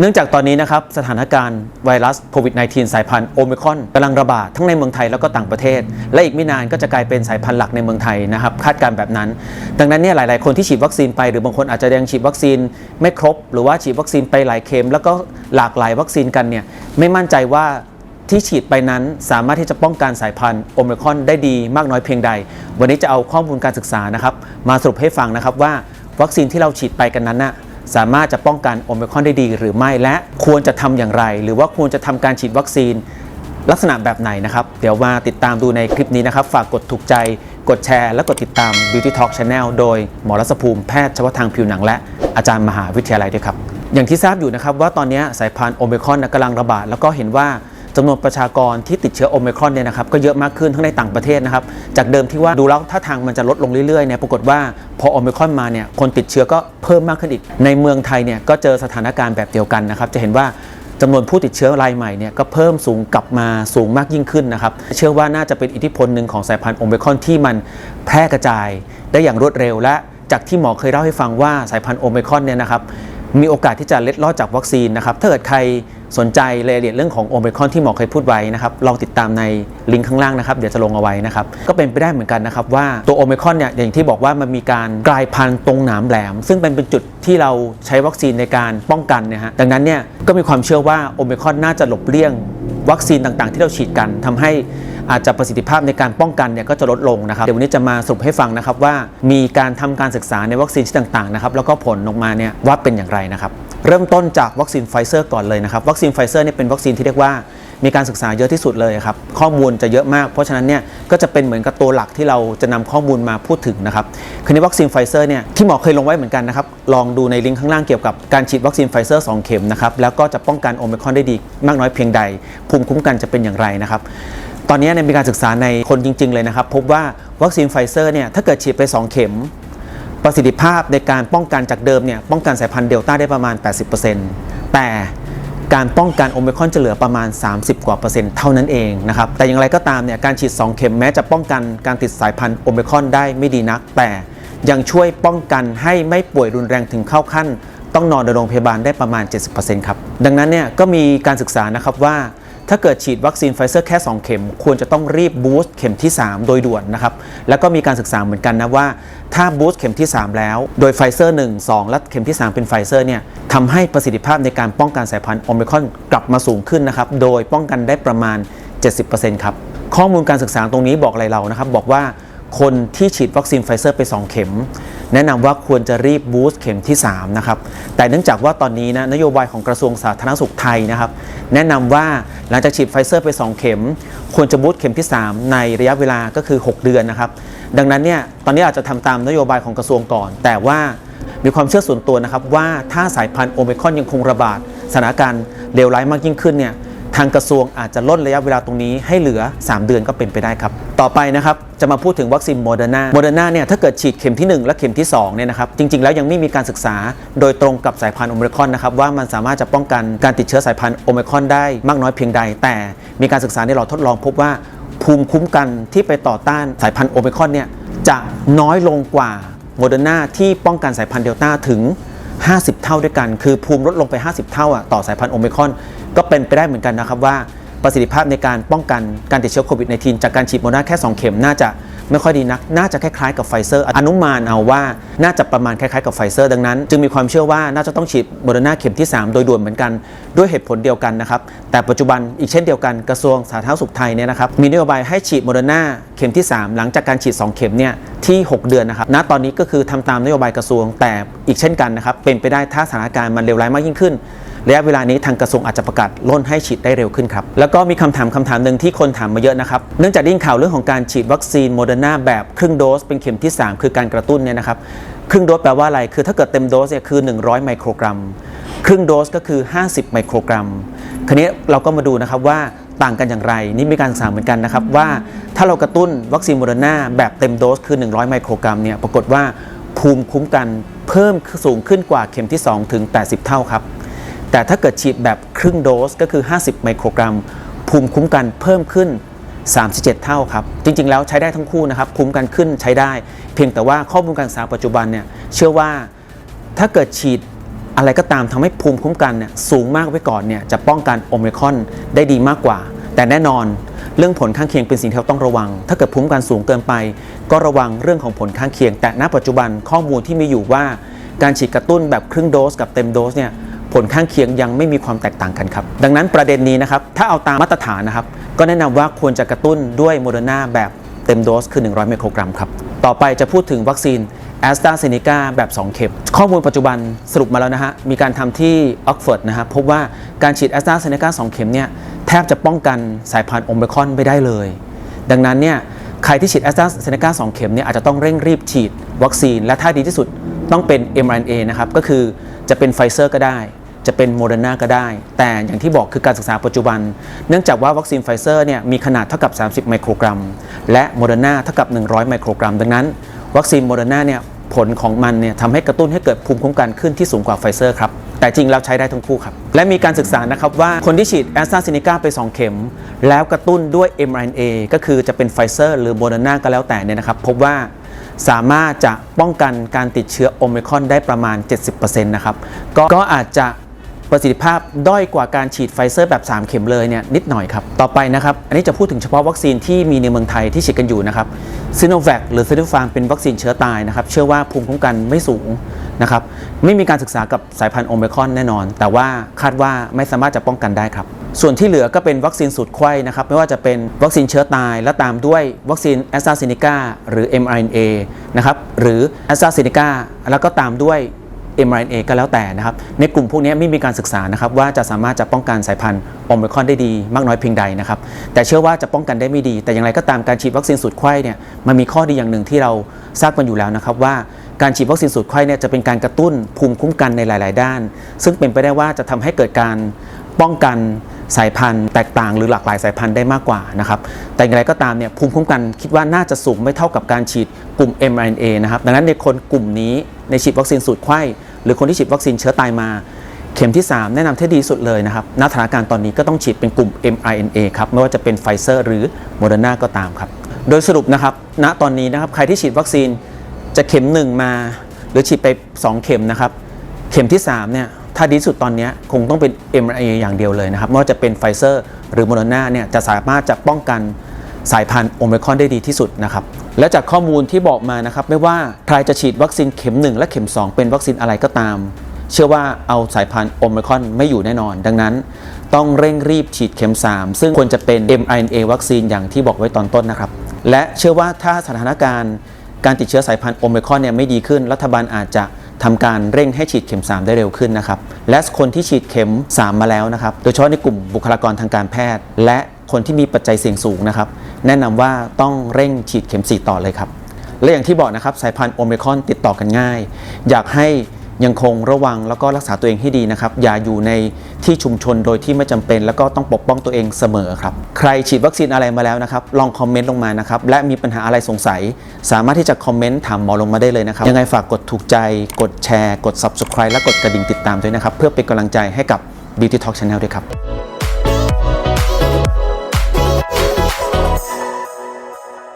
เนื่องจากตอนนี้นะครับสถานการณ์ไวรัสโควิด -19 สายพันธุ์โอมิครอนกำลังระบาดทั้งในเมืองไทยแล้วก็ต่างประเทศ และอีกไม่นานก็จะกลายเป็นสายพันธุ์หลักในเมืองไทยนะครับคาดการณ์แบบนั้น ดังนั้นเนี่ยหลาย ๆ คนที่ฉีดวัคซีนไปหรือบางคนอาจจะยังฉีดวัคซีนไม่ครบ หรือว่าฉีดวัคซีนไปหลายเข็ม แล้วก็หลากหลายวัคซีนกันเนี่ยไม่มั่นใจว่าที่ฉีดไปนั้นสามารถที่จะป้องกันสายพันธุ์โอมิครอนได้ดีมากน้อยเพียงใด วันนี้จะเอาข้อมูลการศึกษานะครับมาสรุปให้ฟังนะครับว่าวัคซีนที่เราฉีดไปกันนั้นน่ะ สามารถจะป้องกันโอมิครอนได้ดีหรือไม่และควรจะทำอย่างไร หรือว่าควรจะทำการฉีดวัคซีนลักษณะแบบไหนนะครับ เดี๋ยวมาติดตามดูในคลิปนี้นะครับ ฝากกดถูกใจ กดแชร์ และกดติดตาม Beauty Talk Channel โดยหมอรัศภูมิแพทย์เฉพาะทางผิวหนังและอาจารย์มหาวิทยาลัยด้วยครับ อย่างที่ทราบอยู่นะครับว่าตอนนี้สายพันธุ์โอมิครอนกำลังระบาดแล้วก็เห็นว่า จำนวนประชากรที่ติดเชื้อโอมิครอนเนี่ยนะครับก็เยอะมากขึ้นทั้งในต่างประเทศนะครับจากเดิมที่ว่าดูแล้วถ้าทางมันจะลดลงเรื่อยๆเนี่ยปรากฏว่าพอโอมิครอนมาเนี่ยคนติดเชื้อก็เพิ่มมากขึ้นอีก ในเมืองไทยเนี่ยก็เจอสถานการณ์แบบเดียวกันนะครับจะเห็นว่าจำนวนผู้ติดเชื้อรายใหม่เนี่ยก็เพิ่มสูงกลับมาสูงมากยิ่งขึ้นนะครับ เชื่อว่าน่าจะเป็นอิทธิพลหนึ่งของสายพันธุ์โอมิครอนที่มันแพร่กระจายได้อย่างรวดเร็วและจากที่หมอเคยเล่าให้ฟังว่าสายพันธุ์โอมิครอนเนี่ยนะครับ มีโอกาสที่จะเล็ดลอดจากวัคซีนนะครับถ้าเกิดใครสนใจรายละเอียดเรื่องของโอมิครอนที่หมอเคยพูดไว้นะครับลองติดตามในลิงก์ข้างล่างนะครับเดี๋ยวจะลงเอาไว้นะครับก็เป็นไปได้เหมือนกันนะครับว่าตัวโอมิครอนเนี่ยอย่างที่บอกว่ามันมีการกลายพันธุ์ตรงหนามแหลม ซึ่งเป็นเป็นจุดที่เราใช้วัคซีนในการป้องกันนะฮะดังนั้นเนี่ยก็มีความเชื่อว่าโอมิครอนน่าจะหลบเลี่ยงวัคซีนต่างๆ ที่เราฉีดกันทำให้ อาจจะประสิทธิภาพในการป้องกันเนี่ยก็จะลดลงนะครับเดี๋ยววันนี้จะมาสรุปให้ฟังนะครับว่ามีการทำการศึกษาในวัคซีนชนิดต่างๆนะครับแล้วก็ผลออกมาเนี่ยว่าเป็นอย่างไรนะครับเริ่มต้นจากวัคซีนไฟเซอร์ก่อนเลยนะครับวัคซีนไฟเซอร์เนี่ยเป็นวัคซีนที่เรียกว่ามีการศึกษาเยอะที่สุดเลยครับข้อมูลจะเยอะมากเพราะฉะนั้นเนี่ยก็จะเป็นเหมือนกับตัวหลักที่เราจะนำข้อมูลมาพูดถึงนะครับคือในวัคซีนไฟเซอร์เนี่ยที่หมอเคยลงไว้เหมือนกันนะครับลองดูในลิงก์ข้างล่างเกี่ยวกับการฉีดวัคซีนไฟเซอร์2เข็มนะครับแล้วก็จะป้องกันโอมิครอนได้ดีมากน้อยเพียงใด ภูมิคุ้มกันจะเป็นอย่างไรนะครับ ตอนนี้เนี่ยมีการศึกษาในคนจริง ๆ เลยนะครับ พบว่าวัคซีนไฟเซอร์เนี่ยถ้าเกิดฉีดไป 2 เข็ม ประสิทธิภาพในการป้องกันจากเดิมเนี่ยป้องกันสายพันธุ์เดลต้าได้ประมาณ 80%แต่การป้องกันโอมิครอนจะเหลือประมาณ 30 กว่าเปอร์เซ็นต์เท่านั้นเองนะครับแต่อย่างไรก็ตามเนี่ยการฉีด 2 เข็มแม้จะป้องกันการติดสายพันธุ์โอมิครอนได้ไม่ดีนัก แต่ยังช่วยป้องกันให้ไม่ป่วยรุนแรงถึงเข้าขั้น ต้องนอนในโรงพยาบาลได้ประมาณ 70%ครับดังนั้นเนี่ยก็มีการศึกษานะครับว่า ถ้าเกิดฉีดวัคซีนไฟเซอร์แค่ 2 เข็ม ควรจะต้องรีบบูสต์เข็มที่ 3 โดยด่วนนะครับ แล้วก็มีการศึกษาเหมือนกันนะว่า ถ้าบูสต์เข็มที่ 3 แล้ว โดยไฟเซอร์ 1 2 และเข็มที่ 3 เป็นไฟเซอร์เนี่ยทำให้ประสิทธิภาพในการป้องกันสายพันธุ์โอมิคอนกลับมาสูงขึ้นนะครับ โดยป้องกันได้ประมาณ 70%ครับ ข้อมูลการศึกษาตรงนี้บอกอะไรเรานะครับ บอกว่าคนที่ฉีดวัคซีนไฟเซอร์ไป 2 เข็ม แนะนำว่าควรจะรีบบูสต์เข็มที่3นะครับแต่เนื่องจากว่าตอนนี้นะนโยบายของกระทรวงสาธารณสุขไทยนะครับแนะนำว่าหลังจากฉีดไฟเซอร์ไป 2 เข็ม ควรจะบูสต์เข็มที่ 3 ในระยะเวลาก็คือ 6 เดือนนะครับดังนั้นเนี่ยตอนนี้อาจจะทำตามนโยบายของกระทรวงก่อน แต่ว่ามีความเชื่อส่วนตัวนะครับว่าถ้าสายพันธุ์โอมิคอนยังคงระบาดสถานการณ์เลวร้ายมากยิ่งขึ้นเนี่ย ทางกระทรวงอาจจะลดระยะเวลาตรงนี้ให้เหลือ 3 เดือนก็เป็นไปได้ครับ ต่อไปนะครับจะมาพูดถึงวัคซีนโมเดอร์นาโมเดอร์นาเนี่ยถ้าเกิดฉีดเข็มที่ 1 และเข็มที่2เนี่ยนะครับจริง ๆ แล้วยังไม่มีการศึกษาโดยตรงกับสายพันธุ์โอมิครอนนะครับว่ามันสามารถจะป้องกันการติดเชื้อสายพันธุ์โอมิครอนได้มากน้อยเพียงใด แต่มีการศึกษาในหลอดทดลองพบว่าภูมิคุ้มกันที่ไปต่อต้านสายพันธุ์โอมิครอนเนี่ยจะน้อยลงกว่าโมเดอร์นาที่ป้องกันสายพันธุ์เดลต้าถึง 50 เท่าด้วยกัน คือภูมิลดลงไป 50 เท่าอะต่อสายพันธุ์โอมิครอน ก็เป็นไปได้เหมือนกันนะครับว่าประสิทธิภาพในการป้องกันการติดเชื้อโควิด -19 จากการฉีดโมนาแค่ 2 เข็มน่าจะ ไม่ค่อยดีนัก น่าจะคล้ายๆกับไฟเซอร์ อนุมานเอาว่าน่าจะประมาณคล้ายๆกับไฟเซอร์ดังนั้น จึงมีความเชื่อว่าน่าจะต้องฉีดโมเดอร์นาเข็มที่ 3 โดยด่วนเหมือนกัน ด้วยเหตุผลเดียวกันนะครับ แต่ปัจจุบันอีกเช่นเดียวกันกระทรวงสาธารณสุขไทยเนี่ยนะครับมีนโยบายให้ฉีดโมเดอร์นาเข็มที่ 3 หลังจากการฉีด 2 เข็มเนี่ยที่ 6 เดือนนะครับณตอนนี้ก็คือทำตามนโยบายกระทรวงแต่อีกเช่นกันนะครับเป็นไปได้ถ้าสถานการณ์มันเลวร้ายมากยิ่งขึ้น ระยะเวลานี้ทางกระทรวงอาจจะประกาศล่นให้ฉีดได้เร็วขึ้นครับ แล้วก็มีคำถามคำถามหนึ่งที่คนถามมาเยอะนะครับ เนื่องจากได้ยินข่าวเรื่องของการฉีดวัคซีนโมเดอร์นาแบบครึ่งโดสเป็นเข็มที่ 3 คือการกระตุ้นเนี่ยนะครับ ครึ่งโดสแปลว่าอะไร คือถ้าเกิดเต็มโดสเนี่ยคือ 100 ไมโครกรัม ครึ่งโดสก็คือ 50 ไมโครกรัม คราวนี้เราก็มาดูนะครับว่าต่างกันอย่างไร นี่มีการศึกษาเหมือนกันนะครับว่าถ้าเรากระตุ้นวัคซีนโมเดอร์นาแบบเต็มโดสคือ 100 ไมโครกรัมเนี่ยปรากฏว่าภูมิคุ้มกันเพิ่มสูงขึ้นกว่าเข็มที่ 2 ถึง 80 เท่าครับ แต่ถ้าเกิดฉีดแบบครึ่งโดสก็คือ 50 ไมโครกรัม ภูมิคุ้มกันเพิ่มขึ้น 37 เท่าครับ จริง ๆ แล้วใช้ได้ทั้งคู่นะครับ ภูมิคุ้มกันขึ้นใช้ได้ เพียงแต่ว่าข้อมูลการศึกษาปัจจุบันเนี่ยเชื่อว่าถ้าเกิดฉีดอะไรก็ตามทำให้ภูมิคุ้มกันเนี่ยสูงมากไว้ก่อนเนี่ยจะป้องกันโอมิคอนได้ดีมากกว่า แต่แน่นอนเรื่องผลข้างเคียงเป็นสิ่งที่เราต้องระวัง ถ้าเกิดภูมิคุ้มกันสูงเกินไป ก็ระวังเรื่องของผลข้างเคียง แต่ณปัจจุบันข้อมูลที่มีอยู่ว่า การฉีดกระตุ้นแบบครึ่งโดสกับเต็มโดสเนี่ย ผลข้างเคียงยังไม่มีความแตกต่างกันครับ ดังนั้นประเด็นนี้นะครับ ถ้าเอาตามมาตรฐานนะครับ ก็แนะนำว่าควรจะกระตุ้นด้วยโมเดอร์นาแบบเต็มโดสคือ 100 ไมโครกรัมครับ ต่อไปจะพูดถึงวัคซีนแอสตราเซเนกาแบบ 2 เข็ม ข้อมูลปัจจุบันสรุปมาแล้วนะฮะ มีการทำที่ออกฟอร์ดนะฮะพบว่าการฉีดแอสตราเซเนกา2 เข็มเนี่ยแทบจะป้องกันสายพันธุ์โอมไครอนไม่ได้เลย ดังนั้นเนี่ยใครที่ฉีดแอสตราเซเนกา2 เข็มเนี่ยอาจจะต้องเร่งรีบฉีดวัคซีนและถ้าดีที่สุดต้องเป็น mRNA นะครับก็คือจะเป็นไฟเซอร์ก็ได้ จะเป็นโมเดอร์นาก็ได้ แต่อย่างที่บอกคือการศึกษาปัจจุบัน เนื่องจากว่าวัคซีนไฟเซอร์เนี่ยมีขนาดเท่ากับ 30 ไมโครกรัม และโมเดอร์นาเท่ากับ 100 ไมโครกรัม ดังนั้น วัคซีนโมเดอร์นาเนี่ยผลของมันเนี่ยทำให้กระตุ้นให้เกิดภูมิคุ้มกันขึ้นที่สูงกว่าไฟเซอร์ครับ แต่จริงแล้วใช้ได้ทั้งคู่ครับ และมีการศึกษานะครับว่าคนที่ฉีดแอสตราเซเนกาไป 2 เข็ม แล้วกระตุ้นด้วย mRNA ก็คือจะเป็นไฟเซอร์หรือโมเดอร์นาก็แล้วแต่เนี่ยนะครับพบว่าสามารถจะป้องกันการติดเชื้อโอมิครอนได้ประมาณ 70%นะครับกก็อาจจะ ประสิทธิภาพด้อยกว่าการฉีดไฟเซอร์แบบ 3 เข็มเลยเนี่ยนิดหน่อยครับ ต่อไปนะครับ อันนี้จะพูดถึงเฉพาะวัคซีนที่มีในเมืองไทยที่ฉีดกันอยู่นะครับซิโนแวคหรือซิโนฟาร์มเป็นวัคซีนเชื้อตายนะครับ เชื่อว่าภูมิคุ้มกันไม่สูงนะครับ ไม่มีการศึกษากับสายพันธุ์โอมิครอนแน่นอน แต่ว่าคาดว่าไม่สามารถจะป้องกันได้ครับ ส่วนที่เหลือก็เป็นวัคซีนสูตรไข้นะครับ ไม่ว่าจะเป็นวัคซีนเชื้อตาย และตามด้วยวัคซีนแอสตราเซเนกาหรือ mRNA นะครับ หรือแอสตราเซเนกาแล้วก็ตามด้วย mRNA ก็แล้วแต่นะครับ ในกลุ่มพวกนี้ไม่มีการศึกษานะครับว่าจะสามารถจะป้องกันสายพันธุ์โอมิครอนได้ดีมากน้อยเพียงใดนะครับ แต่เชื่อว่าจะป้องกันได้ไม่ดี แต่อย่างไรก็ตามการฉีดวัคซีนสูตรไข้เนี่ยมันมีข้อดีอย่างหนึ่งที่เราทราบกันอยู่แล้วนะครับว่าการฉีดวัคซีนสูตรไข้เนี่ยจะเป็นการกระตุ้นภูมิคุ้มกันในหลาย ๆ ด้าน ซึ่งเป็นไปได้ว่าจะทำให้เกิดการป้องกันสายพันธุ์แตกต่างหรือหลากหลายสายพันธุ์ได้มากกว่านะครับ แต่อย่างไรก็ตามเนี่ยภูมิคุ้มกันคิดว่าน่าจะสูงไม่เท่ากับการฉีดกลุ่ม mRNA นะครับ ดังนั้นในคนกลุ่มนี้ในฉีดวัคซีนสูตรไข้ หรือคนที่ฉีดวัคซีนเชื้อตายมา เข็มที่ 3 แนะนำที่ดีสุดเลยนะครับณสถานการณ์ตอนนี้ก็ต้องฉีดเป็นกลุ่ม mRNA ครับไม่ว่าจะเป็นไฟเซอร์หรือโมเดอร์นาก็ตามครับ โดยสรุปนะครับณตอนนี้นะครับใครที่ฉีดวัคซีนจะเข็ม 1 มา หรือฉีดไป 2 เข็มนะครับเข็มที่3เนี่ยถ้าดีสุดตอนนี้คงต้องเป็น mRNA อย่างเดียวเลยนะครับไม่ว่าจะเป็นไฟเซอร์หรือโมเดอร์นาเนี่ยจะสามารถจะป้องกันสายพันธุ์โอมิครอนได้ดีที่สุดนะครับ และจากข้อมูลที่บอกมานะครับ ไม่ว่าใครจะฉีดวัคซีนเข็ม 1 และเข็ม 2 เป็นวัคซีนอะไรก็ตาม เชื่อว่าเอาสายพันธุ์โอมิครอนไม่อยู่แน่นอน ดังนั้น ต้องเร่งรีบฉีดเข็ม 3 ซึ่งควรจะเป็น mRNA วัคซีนอย่างที่บอกไว้ตอนต้นนะครับ และเชื่อว่าถ้าสถานการณ์ การติดเชื้อสายพันธุ์โอมิครอนเนี่ยไม่ดีขึ้น รัฐบาลอาจจะทำการเร่งให้ฉีดเข็ม 3 ได้เร็วขึ้นนะครับ และคนที่ฉีดเข็ม 3 มาแล้วนะครับ โดยเฉพาะในกลุ่มบุคลากรทางการแพทย์ และ คนที่มีปัจจัยเสี่ยงสูงนะครับ แนะนำว่าต้องเร่งฉีดเข็ม 4 ต่อเลยครับ และอย่างที่บอกนะครับสายพันธุ์โอมิครอนติดต่อกันง่าย อยากให้ยังคงระวังแล้วก็รักษาตัวเองให้ดีนะครับ อย่าอยู่ในที่ชุมชนโดยที่ไม่จำเป็น แล้วก็ต้องปกป้องตัวเองเสมอครับ ใครฉีดวัคซีนอะไรมาแล้วนะครับ ลองคอมเมนต์ลงมานะครับ และมีปัญหาอะไรสงสัย สามารถที่จะคอมเมนต์ถามหมอลงมาได้เลยนะครับ ยังไงฝากกดถูกใจ กดแชร์ กด subscribe และกดกระดิ่งติดตามด้วยนะครับ เพื่อเป็นกำลังใจให้กับ Beauty Talk Channel ด้วยครับ